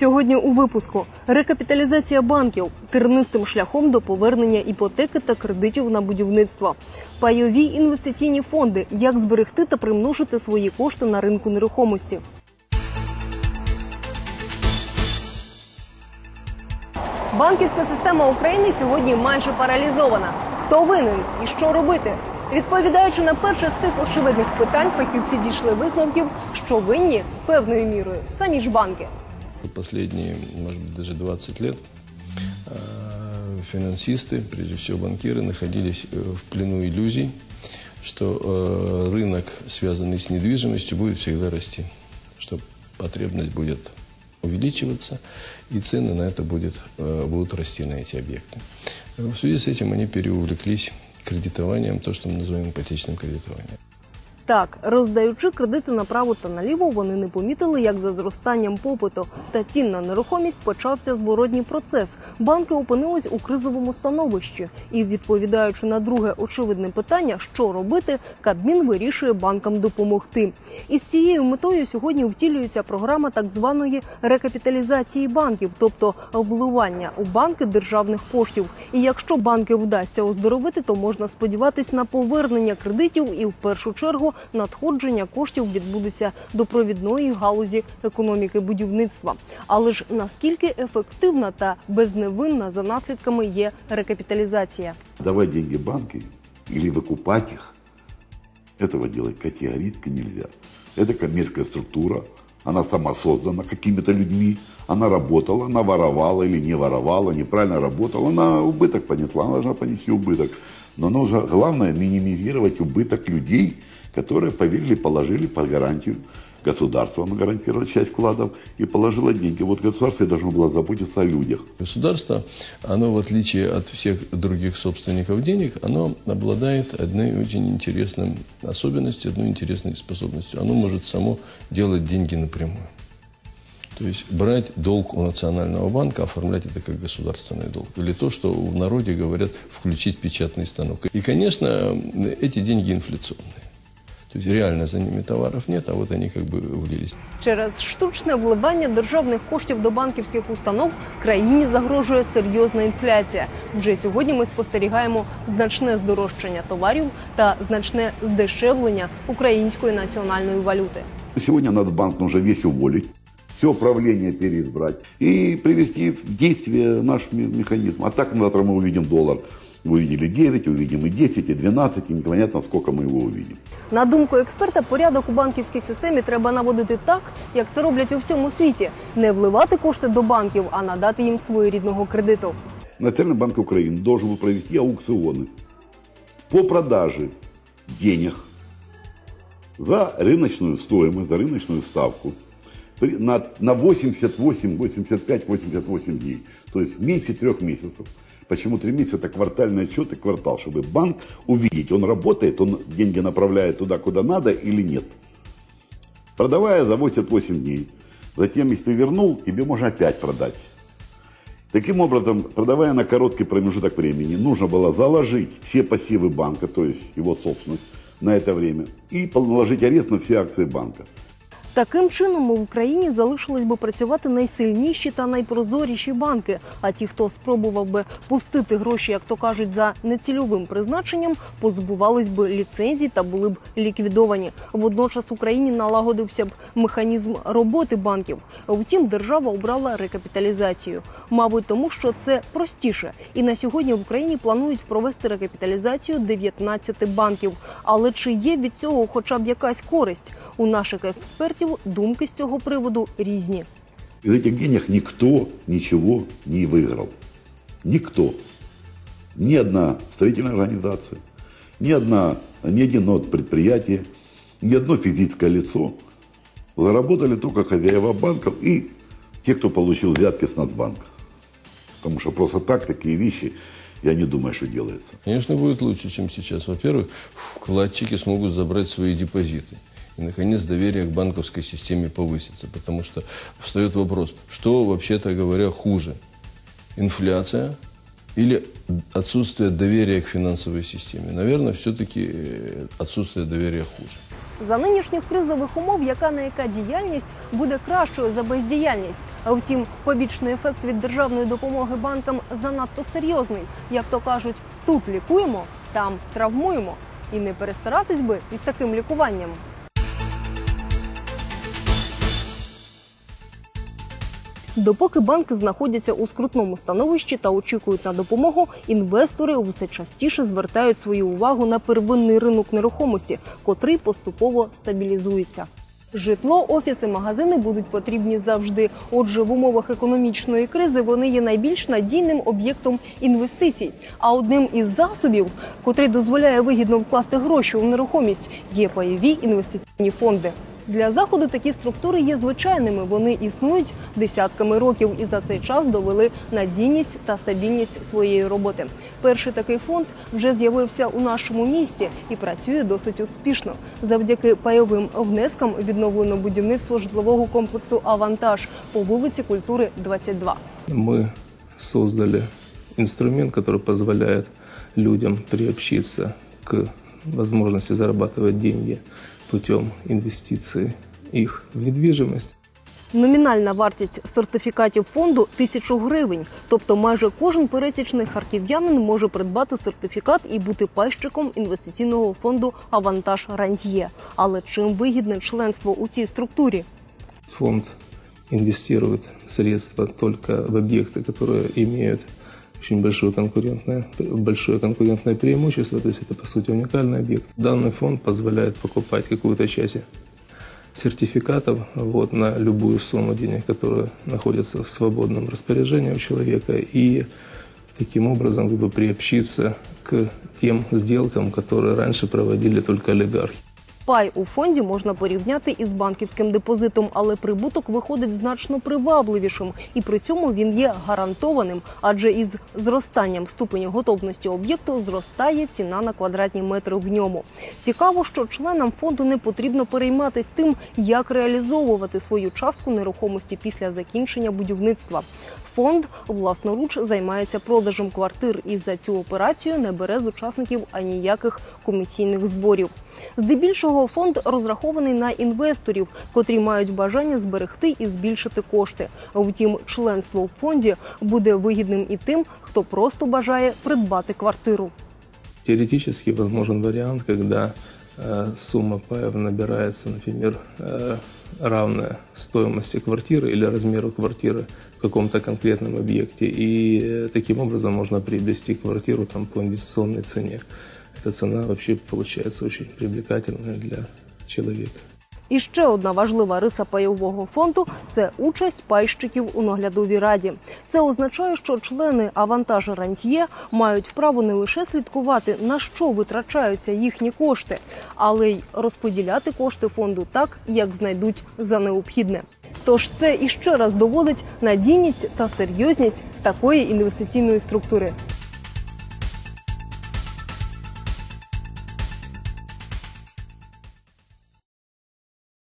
Сьогодні у випуску рекапіталізація банків тернистим шляхом до повернення іпотеки та кредитів на будівництво, пайові інвестиційні фонди, як зберегти та примножити свої кошти на ринку нерухомості. Банківська система України сьогодні майже паралізована. Хто винен і що робити? Відповідаючи на перше з тих очевидних питань, фахівці дійшли висновків, що винні певною мірою самі ж банки. Последние, может быть, даже 20 лет э, финансисты, прежде всего банкиры, находились э, в плену иллюзий, что э, рынок, связанный с недвижимостью, будет всегда расти, что потребность будет увеличиваться, и цены на это будет, будут расти на эти объекты. В связи с этим они переувлеклись кредитованием, то, что мы называем ипотечным кредитованием. Так, роздаючи кредити направо та наліво, вони не помітили, як за зростанням попиту та цін на нерухомість почався зворотній процес. Банки опинились у кризовому становищі. І відповідаючи на друге очевидне питання, що робити, Кабмін вирішує банкам допомогти. І з цією метою сьогодні втілюється програма так званої рекапіталізації банків, тобто вливання у банки державних коштів. І якщо банки вдасться оздоровити, то можна сподіватись на повернення кредитів і в першу чергу надходження коштів відбудеться до провідної галузі економіки будівництва. Але ж наскільки ефективна та безневинна за наслідками є рекапіталізація? Давать деньги в банки или выкупать их, этого делать категорически нельзя. Это коммерческая структура, она сама создана какими-то людьми, она работала, она воровала или не воровала, неправильно работала, она убыток понесла, она должна понести убыток. Но нужно, главное, минимизировать убыток людей, которые поверили, положили под гарантию государства, оно гарантировало часть вкладов и положило деньги. Вот государство должно было заботиться о людях. Государство, оно в отличие от всех других собственников денег, оно обладает одной очень интересной особенностью, одной интересной способностью. Оно может само делать деньги напрямую. То есть брать долг у Национального банка, оформлять это как государственный долг. Или то, что в народе говорят, включить печатный станок. И, конечно, эти деньги инфляционные. То есть реально за ними товаров нет, а вот они как бы влились. Через штучне вливання державних коштів до банківських установ країні загрожує серйозна інфляція. Вже сьогодні ми спостерігаємо значне здорожчання товарів та значне здешевлення української національної валюти. Сегодня Нацбанк нужно весь уволить, все управление переизбрать и привести в действие наш ме- механизм. А так завтра мы увидим доллар. Увидели 9, увидим и 10, и 12, и непонятно, сколько мы его увидим. На думку експерта, порядок у банківській системі треба наводити так, як це роблять у всьому світі: не вливати кошти до банків, а надати їм своєрідного кредиту. Национальный банк Украины должен был провести аукционы по продаже денег за рыночную стоимость, за рыночную ставку при- на, на 88, 85, 88 дней. То есть меньше трех месяцев. Почему три месяца? Квартальный отчет и квартал, чтобы банк увидеть, он работает, он деньги направляет туда, куда надо или нет. Продавая за 88 дней. Затем, если вернул, тебе можно опять продать. Таким образом, продавая на короткий промежуток времени, нужно было заложить все пассивы банка, то есть его собственность, на это время, и наложить арест на все акции банка. Таким чином в Україні залишились би працювати найсильніші та найпрозоріші банки. А ті, хто спробував би пустити гроші, як то кажуть, за нецільовим призначенням, позбувались би ліцензій та були б ліквідовані. Водночас в Україні налагодився б механізм роботи банків. Втім, держава обрала рекапіталізацію. Мабуть, тому що це простіше. І на сьогодні в Україні планують провести рекапіталізацію 19 банків. Але чи є від цього хоча б якась користь? У наших експертів думки з цього приводу різні. Из этих денег никто ничего не выиграл. Никто. Ни одна строительная организация, ни, одна, ни одно предприятие, ни одно физическое лицо. Заработали только хозяева банков и те, кто получил взятки с Нацбанка. Потому что просто так такие вещи, я не думаю, что делается. Конечно, будет лучше, чем сейчас. Во-первых, вкладчики смогут забрать свои депозиты. И, наконец, доверие к банковской системе повысится. Потому что встает вопрос, что, вообще-то говоря, хуже? Инфляция или отсутствие доверия к финансовой системе? Наверное, все-таки отсутствие доверия хуже. За нинішніх кризових умов яка не яка діяльність буде кращою за бездіяльність. А Втім, побічний ефект від державної допомоги банкам занадто серйозний. Як то кажуть, тут лікуємо, там травмуємо. І не перестаратись би із таким лікуванням. Допоки банки знаходяться у скрутному становищі та очікують на допомогу, інвестори усе частіше звертають свою увагу на первинний ринок нерухомості, котрий поступово стабілізується. Житло, офіси, магазини будуть потрібні завжди. Отже, в умовах економічної кризи вони є найбільш надійним об'єктом інвестицій. А одним із засобів, котрий дозволяє вигідно вкласти гроші у нерухомість, є пайові інвестиційні фонди. Для заходу такі структури є звичайними. Вони існують десятками років і за цей час довели надійність та стабільність своєї роботи. Перший такий фонд вже з'явився у нашому місті і працює досить успішно. Завдяки пайовим внескам відновлено будівництво житлового комплексу Авантаж по вулиці Культури 22. мы создали инструмент, который позволяет людям приобщиться к возможности зарабатывать деньги путем инвестиций их в недвижимость. Номінальна вартість сертифікатів фонду тисячу гривень. Тобто майже кожен пересічний харків'янин може придбати сертифікат і бути пайщиком інвестиційного фонду Авантаж Рантьє. Але чим вигідне членство у цій структурі? Фонд инвестирует средства только в объекты, которые имеют очень большое конкурентное, большое конкурентное преимущество, то есть это, по сути, уникальный объект. Данный фонд позволяет покупать какую-то часть сертификатов вот, на любую сумму денег, которая находится в свободном распоряжении у человека, и таким образом как бы приобщиться к тем сделкам, которые раньше проводили только олигархи. Пай у фонді можна порівняти із банківським депозитом, але прибуток виходить значно привабливішим, і при цьому він є гарантованим, адже із зростанням ступеня готовності об'єкту зростає ціна на квадратні метри в ньому. Цікаво, що членам фонду не потрібно перейматись тим, як реалізовувати свою частку нерухомості після закінчення будівництва. Фонд власноруч займається продажем квартир і за цю операцію не бере з учасників аніяких комісійних зборів. Здебільшого фонд розрахований на інвесторів, котрі мають бажання зберегти і збільшити кошти. Втім, членство в фонді буде вигідним і тим, хто просто бажає придбати квартиру. Теоретически возможен вариант, когда э, сумма паев набирается, например, э, равная стоимости квартиры или размеру квартиры в каком-то конкретном объекте. И э, таким образом можно приобрести квартиру там, по инвестиционной цене. Эта цена вообще получается очень привлекательная для человека. І ще одна важлива риса пайового фонду це участь пайщиків у наглядовій раді. Це означає, що члени авантаж рантьє мають право не лише слідкувати, на що витрачаються їхні кошти, але й розподіляти кошти фонду так, як знайдуть за необхідне. Тож це іще раз доводить надійність та серйозність такої інвестиційної структури.